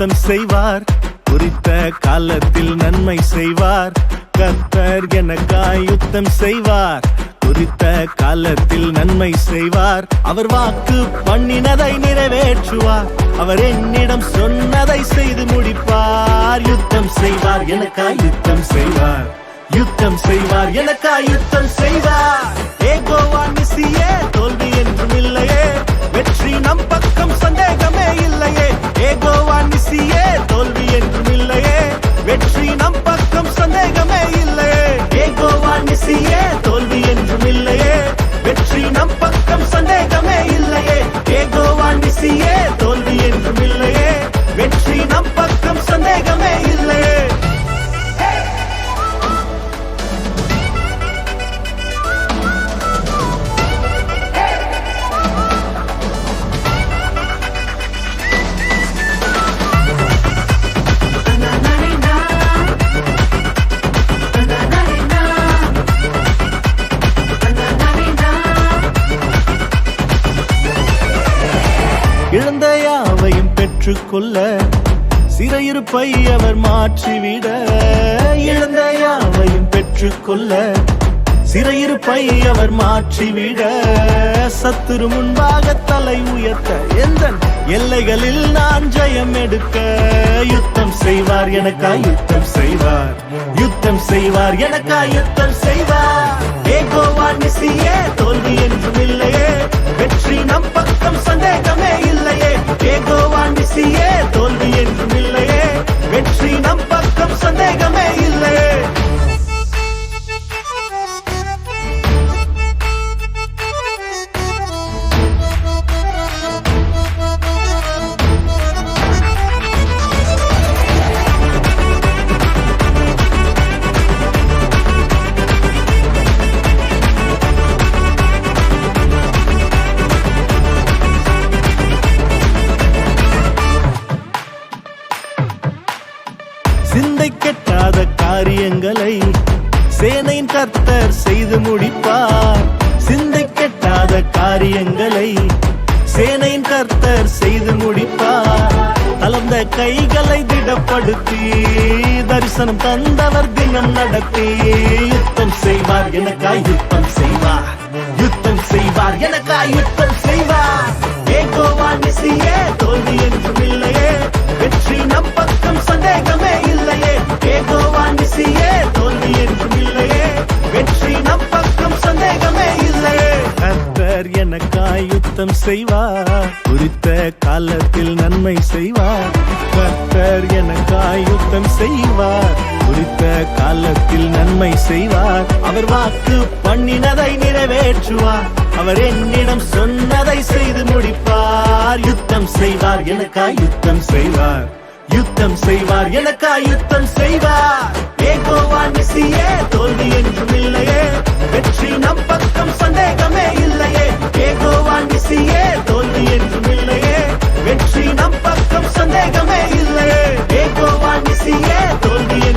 சுத்தம் செய்வார். குறித்த காலத்தில் நன்மை செய்வார். கத்தர் எனக்காய் யுத்தம் செய்வார். குறித்த காலத்தில் நன்மை செய்வார். அவர் வாக்கு பண்ணினதை நிறைவேற்றுவார். அவர் என்னிடம் சொன்னதை செய்து முடிப்பார். யுத்தம் செய்வார் எனக்காய் யுத்தம் செய்வார். யுத்தம் செய்வார் எனக்காய் யுத்தம் செய்வார். ஏகோவா நிசியே தோல்வி என்றும் இல்லையே. வெற்றி நம் பக்கம் சந்தேகமே ஏகோவா நிசியே ஏற்றுக்கொள்ள சிறையிருப்பை அவர் மாற்றிவிட இழந்த யாவையும் பெற்றுக்கொள்ள சிறையிருப்பை அவர் மாற்றிவிட சத்துரு முன்பாக தலை உயர்த்த எந்த எல்லைகளில் நான் ஜெயம் எடுக்க யுத்தம் செய்வார் எனக்கா யுத்தம் செய்வார். யுத்தம் செய்வார் எனக்கா யுத்தம் செய்வார். ஏகோவா நிசியே தோல்வி என்றும் இல்லையே. வெற்றி நம் பக்கம் சந்தேகமே இல்லையே. ஏகோ சிந்தை கெட்டாத காரியங்களை சேனையின் கர்த்தர் செய்து முடிப்பார். சிந்தை கெட்டாத காரியங்களை சேனையின் கர்த்தர் செய்து முடிப்பார். கலந்த கைகளை திடப்படுத்தி தரிசனம் தந்தவர் தினம் நடத்தி யுத்தம் செய்வார் எனக்காய் யுத்தம் செய்வார். யுத்தம் செய்வார் எனக்காய் யுத்தம் செய்வார். ஏகோவா எனக்காய் யுத்தம் செய்வார் குறித்த காலத்தில் நன்மை செய்வார் கர்த்தர் எனக்காய் யுத்தம் செய்வார் குறித்த காலத்தில் நன்மை செய்வார் அவர் வாக்கு பண்ணினதை நிறைவேற்றுவார். அவர் என்னிடம் சொன்னதை செய்து முடிப்பார். யுத்தம் செய்வார் எனக்காய் யுத்தம் செய்வார். யுத்தம் செய்வார் எனக்காய் யுத்தம் செய்வார். ஏகோவான் தோல்வி என்றும் இல்லையே. வெற்றி நம் பக்கம் சந்தேகமே இல்லை. olvidé, te olvidé.